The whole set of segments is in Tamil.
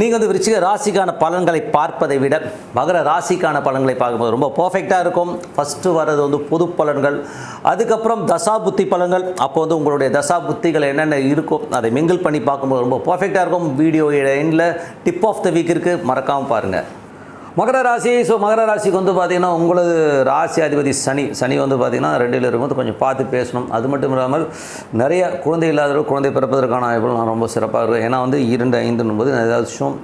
நீங்கள் வந்து விருச்சிக ராசிக்கான பலன்களை பார்ப்பதை விட மகர ராசிக்கான பலன்களை பார்க்கும்போது ரொம்ப பர்ஃபெக்டாக இருக்கும். ஃபஸ்ட்டு வர்றது வந்து பொது பலன்கள். அதுக்கப்புறம் தசா புத்தி பலன்கள். அப்போ வந்து உங்களுடைய தசா புத்திகள் என்னென்ன இருக்கும் அதை மிங்கிள் பண்ணி பார்க்கும்போது ரொம்ப பர்ஃபெக்டாக இருக்கும். வீடியோ எண்டில் டிப் ஆஃப் த வீக் இருக்குது மறக்காமல் பாருங்கள் மகர ராசி ஸோ மகர ராசிக்கு வந்து பார்த்திங்கன்னா உங்களது ராசி அதிபதி சனி. சனி வந்து பார்த்திங்கன்னா ரெண்டில் இருக்கும்போது கொஞ்சம் பார்த்து பேசணும். அது மட்டும் இல்லாமல் நிறைய குழந்தை இல்லாதவர்கள் குழந்தை பிறப்பதற்கான வாய்ப்புகள் நான் ரொம்ப சிறப்பாக இருக்கும் ஏன்னா வந்து இரண்டு ஐந்து போது ஏதாச்சும்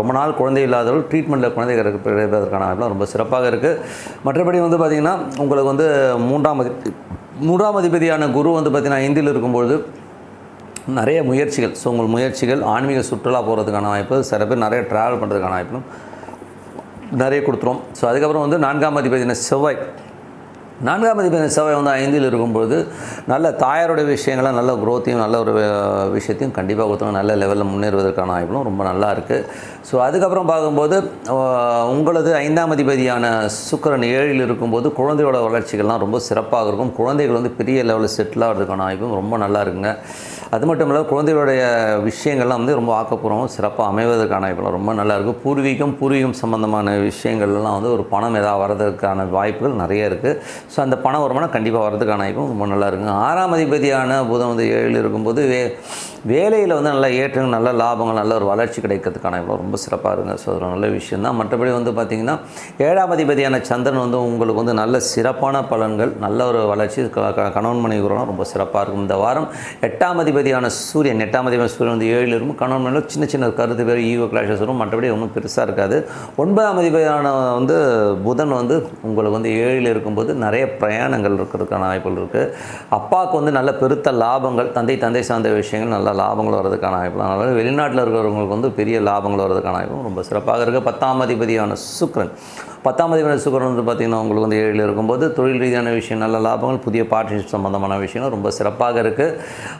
ரொம்ப நாள் குழந்தை இல்லாதவர்கள் ட்ரீட்மெண்ட்டில் குழந்தை பிறப்பதற்கான வாய்ப்புகள் ரொம்ப சிறப்பாக இருக்குது மற்றபடி வந்து பார்த்திங்கன்னா உங்களுக்கு வந்து மூன்றாம் அதிபதி மூன்றாம் அதிபதியான குரு வந்து பார்த்திங்கன்னா ஐந்தில் இருக்கும்பொழுது நிறைய முயற்சிகள். ஸோ உங்கள் முயற்சிகள் ஆன்மீக சுற்றுலா போகிறதுக்கான வாய்ப்பு சில பேர் நிறைய ட்ராவல் பண்ணுறதுக்கான வாய்ப்பும் நிறைய கொடுத்துரும் ஸோ அதுக்கப்புறம் வந்து நான்காம் அதிபதியான செவ்வாய். நான்காம் அதிபதி செவ்வாய் வந்து ஐந்தில் இருக்கும்பொழுது நல்ல தாயாருடைய விஷயங்களை நல்ல குரோத்தையும் நல்ல ஒரு விஷயத்தையும் கண்டிப்பாக கொடுத்தோம் நல்ல லெவலில் முன்னேறுவதற்கான வாய்ப்புகளும் ரொம்ப நல்லா இருக்குது ஸோ அதுக்கப்புறம் பார்க்கும்போது உங்களது ஐந்தாம் அதிபதியான சுக்கிரன் ஏழில் இருக்கும்போது குழந்தையோட வளர்ச்சிகள்லாம் ரொம்ப சிறப்பாக இருக்கும். குழந்தைகள் வந்து பெரிய லெவலில் செட்டில் ஆகிறதுக்கான வாய்ப்பும் ரொம்ப நல்லா இருக்குங்க. அது மட்டும் இல்லாமல் குழந்தைகளுடைய விஷயங்கள்லாம் வந்து ரொம்ப ஆக்கப்பூர்வம் சிறப்பாக அமைவதற்கான வாய்ப்புகள் ரொம்ப நல்லாயிருக்கும் பூர்வீகம் பூர்வீகம் சம்மந்தமான விஷயங்கள்லாம் வந்து ஒரு பணம் ஏதாவது வர்றதுக்கான வாய்ப்புகள் நிறைய இருக்குது ஸோ அந்த பண வருமானம் கண்டிப்பாக வர்றதுக்கான வாய்ப்பும் ரொம்ப நல்லா இருக்குங்க. ஆறாம் அதிபதியான புதன் வந்து ஏழு இருக்கும்போது வே வேலையில் வந்து நல்ல ஏற்றங்கள் நல்ல லாபங்கள் நல்ல ஒரு வளர்ச்சி கிடைக்கிறதுக்கான வாய்ப்பு ரொம்ப சிறப்பாக இருக்குங்க. ஸோ அது ஒரு நல்ல விஷயம் தான். மற்றபடி வந்து பார்த்திங்கன்னா ஏழாம் அதிபதியான சந்திரன் வந்து உங்களுக்கு வந்து நல்ல சிறப்பான பலன்கள் நல்ல ஒரு வளர்ச்சி க- கணவன் மனைவி ரொம்ப சிறப்பாக இருக்கும். இந்த வாரம் எட்டாம் அதிபதியான சூரியன் எட்டாம் அதிபதி சூரியன் வந்து ஏழில் இருக்கும். கணவன் மேலும் சின்ன சின்ன கருத்து பேர் ஈகோ கிளாஷஸ் வரும். மற்றபடி ஒன்றும் பெருசாக இருக்காது. ஒன்பதாம் அதிபதியான வந்து புதன் வந்து உங்களுக்கு வந்து ஏழில் இருக்கும்போது நிறைய பிரயாணங்கள் இருக்கிறதுக்கான வாய்ப்புகள் இருக்குது அப்பாவுக்கு வந்து நல்ல பெருத்த லாபங்கள் தந்தை தந்தை சார்ந்த விஷயங்கள் நல்ல லாபங்கள் வர்றதுக்கான வாய்ப்பு அதனால் வெளிநாட்டில் இருக்கிறவங்களுக்கு வந்து பெரிய லாபங்கள் வர்றதுக்கான வாய்ப்பும் ரொம்ப சிறப்பாக இருக்குது பத்தாம் அதிபதியான சுக்ரன் பத்தாம் அதிபதியான சுக்கிரன் வந்து பார்த்திங்கன்னா உங்களுக்கு வந்து ஏழில் இருக்கும்போது தொழில் ரீதியான விஷயம் நல்ல லாபங்கள் புதிய பார்ட்னர்ஷிப் சம்மந்தமான விஷயங்கள் ரொம்ப சிறப்பாக இருக்குது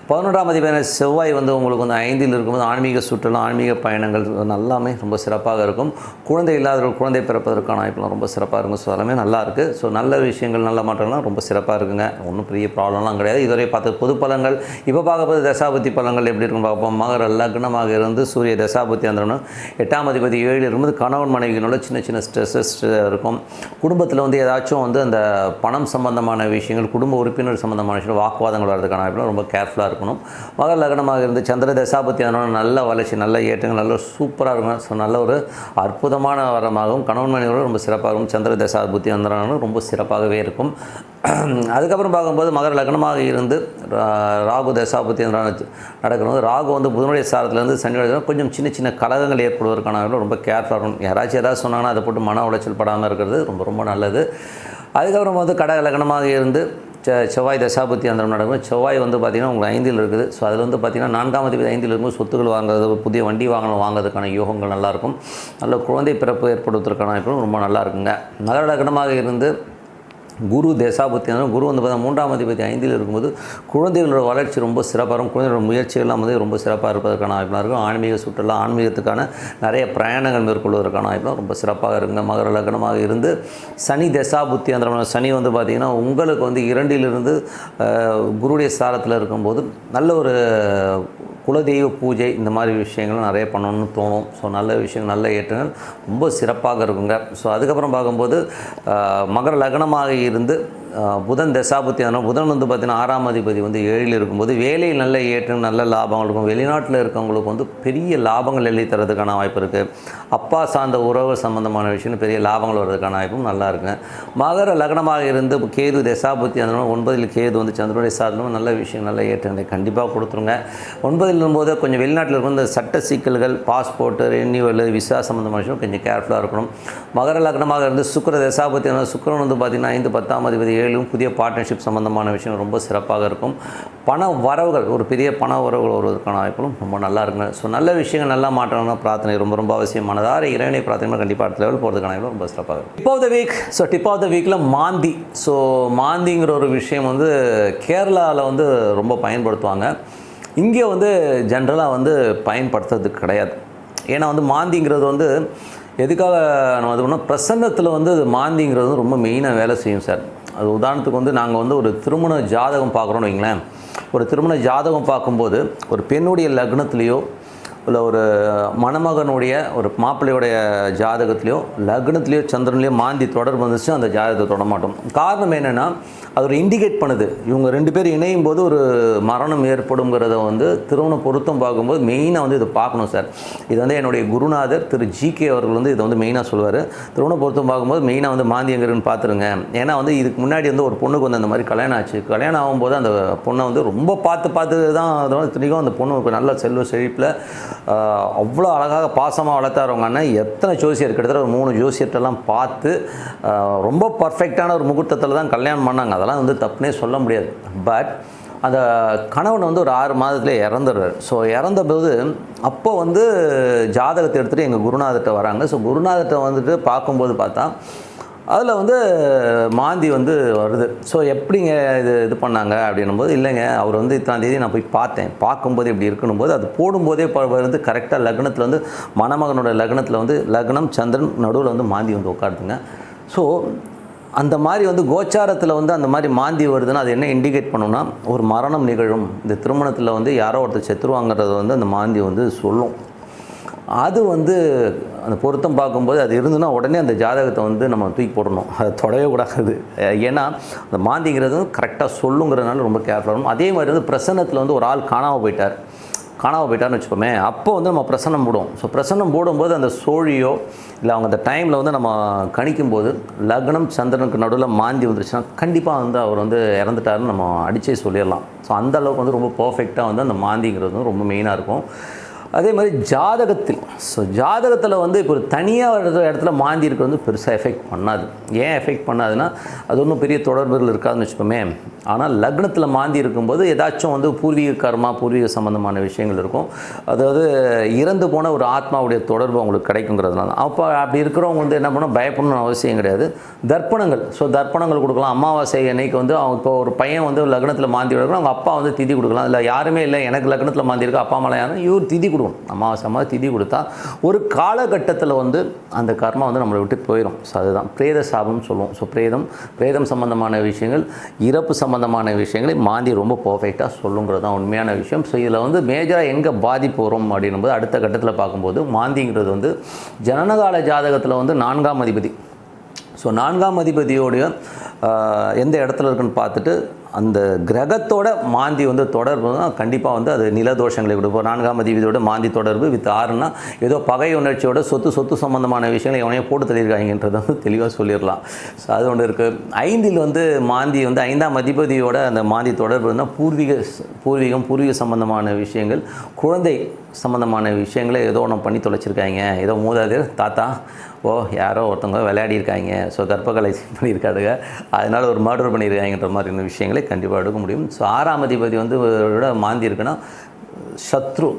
பதினொன்றாம் அதிபதியான செவ்வாய் வந்து உங்களுக்கு வந்து ஐந்தில் இருக்கும்போது ஆன்மீக சுற்றுலா ஆன்மீக பயணங்கள் எல்லாமே ரொம்ப சிறப்பாக இருக்கும். குழந்தை இல்லாதவர்கள் குழந்தை பிறப்பதற்கான வாய்ப்புலாம் ரொம்ப சிறப்பாக இருக்கும். ஸோ எல்லாமே நல்லா இருக்குது ஸோ நல்ல விஷயங்கள் நல்ல மாற்றங்கள்லாம் ரொம்ப சிறப்பாக இருக்குங்க. ஒன்றும் பெரிய ப்ராப்ளம்லாம் கிடையாது. இதுவரை பார்த்து பொது பலங்கள் இப்போ பார்க்கும்போது தசாபதி பலங்கள் எப்படி இருக்கும் பார்ப்போம். மகர லக்னமாக இருந்து சூரிய தசாபதி அந்த எட்டாம் அதிபதி ஏழு இருக்கும்போது கணவன் மனைவியினோட சின்ன சின்ன ஸ்ட்ரெஸ்ஸஸ் இருக்கும். குடும்பத்தில் வந்து ஏதாச்சும் வந்து அந்த பணம் சம்பந்தமான விஷயங்கள் குடும்ப உறுப்பினர் சம்பந்தமான விஷயங்கள் வாக்குவாதங்கள் வர்றதுக்கான ரொம்ப கேர்ஃபுல்லாக இருக்கணும். மகர லக்னமாக இருந்து சந்திர தசாபத்தி அதனால நல்ல வளர்ச்சி நல்ல ஏற்றங்கள் நல்ல சூப்பராக இருக்கும். ஸோ நல்ல ஒரு அற்புதமான வரமாகவும் கணவன் மனைவியோட ரொம்ப சிறப்பாக இருக்கும் சந்திர தசாபத்தி வந்தனாலும் ரொம்ப சிறப்பாகவே இருக்கும். அதுக்கப்புறம் பார்க்கும்போது மகர லக்னமாக இருந்து ரா- ராகு தசாபதி நடக்கிறது ராகு வந்து புதனுடைய சாரத்துலேருந்து சனியோட கொஞ்சம் சின்ன சின்ன கலகங்கள் ஏற்படுவதற்கான ரொம்ப கேர்ஃபுல்லாக இருக்கும் யாராச்சும் ஏதாவது சொன்னாங்கன்னா அதை போட்டு மன உளைச்சல் படாமல் இருக்கிறது. ரொம்ப ரொம்ப நல்லது. அதுக்கப்புறம் வந்து கடை லக்னமாக இருந்து செ செவ்வாய் தசாபுத்தி அந்த நடக்கும். செவ்வாய் வந்து பார்த்திங்கன்னா உங்களுக்கு ஐந்தில் இருக்குது. ஸோ அதில் வந்து பார்த்திங்கன்னா நான்காம் தேதி ஐந்தில் இருக்கும்போது சொத்துக்கள் வாங்குறது புதிய வண்டி வாங்கணும் வாங்குறதுக்கான யோகங்கள் நல்லாயிருக்கும். நல்ல குழந்தை பிறப்பு ஏற்படுவதற்கான இப்போ ரொம்ப நல்லா இருக்குங்க நல்ல லக்னமாக இருந்து குரு தேசாபத்தி குரு வந்து பார்த்தா மூன்றாம் அதிபதி ஐந்தில் இருக்கும்போது குழந்தைகளோட வளர்ச்சி ரொம்ப சிறப்பாக இருக்கும். குழந்தைகளோட முயற்சிகள்லாம் வந்து ரொம்ப சிறப்பாக இருப்பதற்கான வாய்ப்பாக இருக்கும். ஆன்மீக சுற்றுலா ஆன்மீகத்துக்கான நிறைய பிரயாணங்கள் மேற்கொள்வதற்கான வாய்ப்புலாம் ரொம்ப சிறப்பாக இருக்குங்க. மகர லக்னமாக இருந்து சனி தசாபுத்தி அந்த சனி வந்து பார்த்திங்கன்னா உங்களுக்கு வந்து இரண்டிலிருந்து குருடைய சாரத்தில் இருக்கும்போது நல்ல ஒரு குலதெய்வ பூஜை இந்த மாதிரி விஷயங்களும் நிறைய பண்ணணும்னு தோணும். ஸோ நல்ல விஷயங்கள் நல்ல ஏற்றங்கள். ரொம்ப சிறப்பாக இருக்குங்க. ஸோ அதுக்கப்புறம் பார்க்கும்போது மகர லக்னமாக இருந்து புதன் தசாபுத்தி ஆனால் புதன் வந்து பார்த்திங்கன்னா ஆறாம் அதிபதி வந்து ஏழில் இருக்கும்போது வேலையில் நல்ல ஏற்றம் நல்ல லாபங்கள் இருக்கும். வெளிநாட்டில் இருக்கவங்களுக்கு வந்து பெரிய லாபங்கள் எழுதி தரதுக்கான வாய்ப்பு இருக்குது அப்பா சார்ந்த உறவு சம்பந்தமான விஷயம் பெரிய லாபங்கள் வர்றதுக்கான வாய்ப்பும் நல்லா இருக்குங்க மகர லக்னமாக இருந்து கேது தசாபுத்தி அந்த ஒன்பதில் கேது வந்து சந்திரனுடைய சாதனம் நல்ல விஷயம் நல்ல ஏற்றங்களை கண்டிப்பாக கொடுத்துருங்க. ஒன்பதில் இருக்கும்போது கொஞ்சம் வெளிநாட்டில் இருக்கும் இந்த சட்ட சிக்கல்கள் பாஸ்போர்ட்டு ரெனியூவல் விசா சம்மந்தமான விஷயம் கொஞ்சம் கேர்ஃபுல்லாக இருக்கணும். மகர லக்னமாக இருந்து சுக்கிர தசாபத்தி சுக்கிரன் வந்து பார்த்திங்கன்னா ஐந்து பத்தாம் அதிபதி ஏழும் புதிய பார்ட்னர்ஷிப் சம்மந்தமான விஷயம் ரொம்ப சிறப்பாக இருக்கும். பண வரவுகள் ஒரு பெரிய பண வரவுகள் வருவதற்கான வாய்ப்புகளும் ரொம்ப நல்லா இருக்குங்க. ஸோ நல்ல விஷயங்கள் நல்லா மாற்றணும்னா பிரார்த்தனை ரொம்ப ரொம்ப அவசியமானதாக இறைவனை பிரார்த்தனை கண்டிப்பாக அடுத்த லெவல் போகிறதுக்கான வாய்ப்பு ரொம்ப சிறப்பாக இருக்கும். Tip of the week so tip of the வீக்கில் மாந்தி. ஸோ மாந்திங்கிற ஒரு விஷயம் வந்து கேரளாவில் வந்து ரொம்ப பயன்படுத்துவாங்க. இங்கே வந்து ஜென்ரலாக வந்து பயன்படுத்துறது கிடையாது. ஏன்னா வந்து மாந்திங்கிறது வந்து எதுக்காக நம்ம அது பண்ணோம்? பிரசன்னத்தில் வந்து அது மாந்திங்கிறது வந்து ரொம்ப மெயினாக வேலை செய்யும் சார். அது உதாரணத்துக்கு வந்து நாங்கள் வந்து ஒரு திருமண ஜாதகம் பார்க்குறோன்னு வைங்களேன் ஒரு திருமண ஜாதகம் பார்க்கும்போது ஒரு பெண்ணுடைய லக்னத்துலேயோ இல்லை ஒரு மணமகனுடைய ஒரு மாப்பிள்ளையுடைய ஜாதகத்திலையோ லக்னத்துலேயோ சந்திரன்லேயோ மாந்தி தொடர்பு வந்துச்சு அந்த ஜாதகத்தை தொடமாட்டோம் காரணம் என்னென்னா அது ஒரு இண்டிகேட் பண்ணுது. இவங்க ரெண்டு பேர் இணையும் போது ஒரு மரணம் ஏற்படுங்கிறத வந்து திருமண பொருத்தம் பார்க்கும்போது மெயினாக வந்து இதை பார்க்கணும் சார். இது வந்து என்னுடைய குருநாதர் திரு ஜிகே அவர்கள் வந்து இதை வந்து மெயினாக சொல்லுவார். திருமண பொருத்தம் பார்க்கும்போது மெயினாக வந்து மாந்தி எங்கன்னு பார்த்துருங்க. ஏன்னா வந்து இதுக்கு முன்னாடி வந்து ஒரு பொண்ணுக்கு வந்து அந்த மாதிரி கல்யாணம் ஆச்சு. கல்யாணம் ஆகும்போது அந்த பொண்ணை வந்து ரொம்ப பார்த்து பார்த்து தான் அதனால் இத்தனைக்கும் அந்த பொண்ணு நல்ல செல்வ செழிப்பில் அவ்வளோ அழகாக பாசமாக வளர்த்தாரவங்க அண்ணன். எத்தனை ஜோசியர்? கிட்டத்தட்ட ஒரு மூணு ஜோசியத்தெல்லாம் பார்த்து ரொம்ப பர்ஃபெக்டான ஒரு முகூர்த்தத்தில் தான் கல்யாணம் பண்ணாங்க. அதெல்லாம் வந்து தப்புனே சொல்ல முடியாது. பட் அந்த கணவன் வந்து ஒரு ஆறு மாதத்துல இறந்துடுறாரு. ஸோ இறந்தபோது அப்போ வந்து ஜாதகத்தை எடுத்துகிட்டு எங்கள் குருநாதர்கிட்ட வராங்க. ஸோ குருநாதர்கிட்ட வந்துட்டு பார்க்கும்போது பார்த்தா அதில் வந்து மாந்தி வந்து வருது. ஸோ எப்படிங்க இது இது பண்ணாங்க அப்படின்னும்போது இல்லைங்க அவர் வந்து இத்தனாம் தேதி நான் போய் பார்த்தேன். பார்க்கும்போது இப்படி இருக்கணும் போது அது போடும்போதே வந்து கரெக்டாக லக்னத்தில் வந்து மணமகனோட லக்னத்தில் வந்து லக்னம் சந்திரன் நடுவில் வந்து மாந்தி வந்து உட்காருதுங்க. ஸோ அந்த மாதிரி வந்து கோச்சாரத்தில் வந்து அந்த மாதிரி மாந்தி வருதுன்னா அது என்ன இண்டிகேட் பண்ணுன்னா ஒரு மரணம் நிகழும். இந்த திருமணத்தில் வந்து யாரோ ஒருத்தர் செத்துருவாங்கிறத வந்து அந்த மாந்தி வந்து சொல்லும். அது வந்து அந்த பொருத்தம் பார்க்கும்போது அது இருந்துன்னா உடனே அந்த ஜாதகத்தை வந்து நம்ம தூக்கி போடணும். அதை தொடவே கூடாது. ஏன்னா அந்த மாந்திங்கிறது கரெக்டாக சொல்லுங்கிறதுனால ரொம்ப கேர்ஃபுல்லாக அதே மாதிரி வந்து பிரசன்னத்தில் வந்து ஒரு ஆள் காணாமல் போயிட்டார். காணாமல் போயிட்டார்னு வச்சுக்கோமே அப்போ வந்து நம்ம பிரசன்னம் போடுவோம். ஸோ பிரசன்னம் போடும்போது அந்த சோழியோ இல்லை அவங்க அந்த டைமில் வந்து நம்ம கணிக்கும்போது லக்னம் சந்திரனுக்கு நடுவில் மாந்தி வந்துருச்சுன்னா கண்டிப்பாக வந்து அவர் வந்து இறந்துட்டாருன்னு நம்ம அடித்தே சொல்லிடலாம். ஸோ அந்த அளவுக்கு வந்து ரொம்ப பர்ஃபெக்டாக வந்து அந்த மாந்திங்கிறது வந்து ரொம்ப மெயினாக இருக்கும். அதே மாதிரி ஜாதகத்தில் ஸோ ஜாதகத்தில் வந்து இப்போ ஒரு தனியாக ஒரு இடத்துல மாந்தி இருக்கிறது வந்து பெருசாக எஃபெக்ட் பண்ணாது. ஏன் எஃபெக்ட் பண்ணாதுன்னா அது ஒன்றும் பெரிய தொடர்புகள் இருக்காதுன்னு வச்சுக்கோமே. ஆனால் லக்னத்தில் மாந்தி இருக்கும்போது ஏதாச்சும் வந்து பூர்வீக கர்மா பூர்வீக சம்மந்தமான விஷயங்கள் இருக்கும். அதாவது இறந்து போன ஒரு ஆத்மாவுடைய தொடர்பு அவங்களுக்கு கிடைக்குங்கிறதுனால. அப்போ அப்படி இருக்கிறவங்க வந்து என்ன பண்ணணும்? பயப்படணும்னு அவசியம் கிடையாது. தர்ப்பணங்கள் ஸோ தர்ப்பணங்கள் கொடுக்கலாம். அமாவாசை அன்னைக்கு வந்து அவங்க இப்போ ஒரு பையன் வந்து லக்னத்தில் மாந்தி எடுக்கணும் அவங்க அப்பா வந்து திதி கொடுக்கலாம். இல்லை யாருமே இல்லை. எனக்கு லக்னத்தில் மாந்தி இருக்கு அப்பா அம்மா யாரும்? இவர் திதி கொடுக்கணும். அமாவாசை மாதிரி திதி கொடுத்தா ஒரு காலகட்டத்தில் வந்து அந்த கர்மா வந்து நம்மளை விட்டு போயிடும் ஸோ அதுதான். பிரேத சாபம்னு சொல்லுவோம். ஸோ பிரேதம் பிரேதம் சம்பந்தமான விஷயங்கள் இறப்பு சம்பந்தமான விஷயங்களை மாந்தி ரொம்ப பர்ஃபெக்டாக சொல்லுங்கிறது தான் உண்மையான விஷயம். ஸோ இதில் வந்து மேஜராக எங்கே பாதிப்பு வரும் அப்படின்னும்போது அடுத்த கட்டத்தில் பார்க்கும்போது மாந்திங்கிறது வந்து ஜனனகால ஜாதகத்தில் வந்து நான்காம் அதிபதி. ஸோ நான்காம் அதிபதியோடைய எந்த இடத்துல இருக்குன்னு பார்த்துட்டு அந்த கிரகத்தோட மாந்தி வந்து தொடர்பு தான் கண்டிப்பாக வந்து அது நிலதோஷங்களை கொடுப்போம் நான்காம் அதிபதியோட மாந்தி தொடர்பு வித் ஆறுனா ஏதோ பகை உணர்ச்சியோட சொத்து சொத்து சம்பந்தமான விஷயங்களை எவனையோ போட்டு தள்ளியிருக்காங்கன்றதை வந்து தெளிவாக சொல்லிடலாம். ஸோ அது ஒன்று இருக்குது ஐந்தில் வந்து மாந்தி வந்து ஐந்தாம் அதிபதியோட அந்த மாந்தி தொடர்பு இருந்தால் பூர்வீக பூர்வீகம் பூர்வீக சம்பந்தமான விஷயங்கள் குழந்தை சம்பந்தமான விஷயங்களை ஏதோ ஒன்று பண்ணி தொலைச்சிருக்காங்க. ஏதோ மூதாதையர் தாத்தா ஓ யாரோ ஒருத்தவங்க விளையாடிருக்காங்க ஸோ கர்ப்பகலை பண்ணியிருக்காருங்க அதனால் ஒரு மர்டர் பண்ணியிருக்காங்கன்ற மாதிரியான விஷயங்களை கண்டிப்பாக எடுக்க முடியும். ஸோ ஆறாம் அதிபதி வந்து விட மாந்தி இருக்குன்னா சத்ரு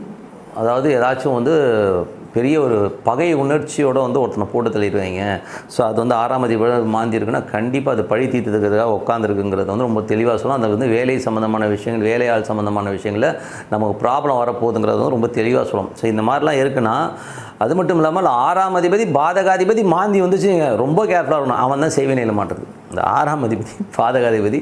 அதாவது ஏதாச்சும் வந்து பெரிய ஒரு பகை உணர்ச்சியோடு வந்து ஒருத்தனை போட்டு தள்ளிடுவீங்க. ஸோ அது வந்து ஆறாம் அதிபதி மாந்தி இருக்குன்னா கண்டிப்பாக அது பழி தீர்த்துக்கிறதுக்காக உட்காந்துருக்குங்கிறது வந்து ரொம்ப தெளிவாக சொல்லலாம் அந்த வந்து வேலை சம்மந்தமான விஷயங்கள் வேலையாள் சம்மந்தமான விஷயங்களில் நமக்கு ப்ராப்ளம் வரப்போகுதுங்கிறது வந்து ரொம்ப தெளிவாக சொல்லலாம் ஸோ இந்த மாதிரிலாம் இருக்குன்னா அது மட்டும் இல்லாமல் ஆறாம் அதிபதி பாதகாதிபதி மாந்தி வந்துச்சு ரொம்ப கேர்ஃபுல்லாக இருக்கணும். அவன் தான் செய்வினையில் மாட்டுறது இந்த ஆறாம் அதிபதி பாதகாதிபதி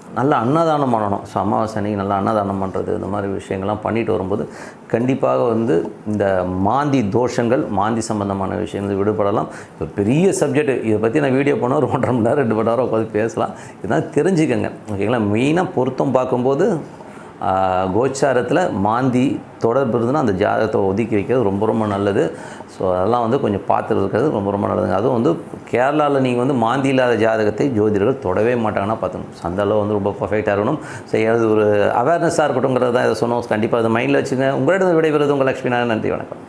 நல்ல அன்னதானம் பண்ணணும். ஸோ அமாவாசை அன்னைக்கு நல்லா அன்னதானம் பண்ணுறது இந்த மாதிரி விஷயங்கள்லாம் பண்ணிட்டு வரும்போது கண்டிப்பாக வந்து இந்த மாந்தி தோஷங்கள் மாந்தி சம்பந்தமான விஷயங்கள் விடுபடலாம். இப்போ பெரிய சப்ஜெக்ட் இதை பற்றி நான் வீடியோ பண்ண ஒரு ஒன்றரை மணி நேரம் ரெண்டு மணி நேரம் உட்காந்து பேசலாம். இதெல்லாம் தெரிஞ்சுக்கங்க. ஓகேங்களா? மெயினாக பொருத்தம் பார்க்கும்போது கோச்சாரத்தில் மாந்தி தொடர்பு இருந்ததுன்னா அந்த ஜாதகத்தை ஒதுக்கி வைக்கிறது ரொம்ப ரொம்ப நல்லது. ஸோ அதெல்லாம் வந்து கொஞ்சம் பார்த்துட்டு இருக்கிறது ரொம்ப ரொம்ப நல்லதுங்க. அதுவும் வந்து கேரளாவில் நீங்கள் வந்து மாந்தி இல்லாத ஜாதகத்தை ஜோதிடர்கள் தொடவே மாட்டாங்கன்னா பார்த்துக்கணும். ஸோ அந்த அளவு வந்து ரொம்ப பர்ஃபெக்டாக இருக்கணும். ஸோ அது ஒரு அவேர்னஸாக இருக்கட்டும்ங்கிறது தான் இதை சொன்னோம். கண்டிப்பாக அதை மைண்டில் வச்சுங்க. உங்களிடம் விடைபெறுவது உங்கள் லக்ஷ்மி நன்றி வணக்கம்.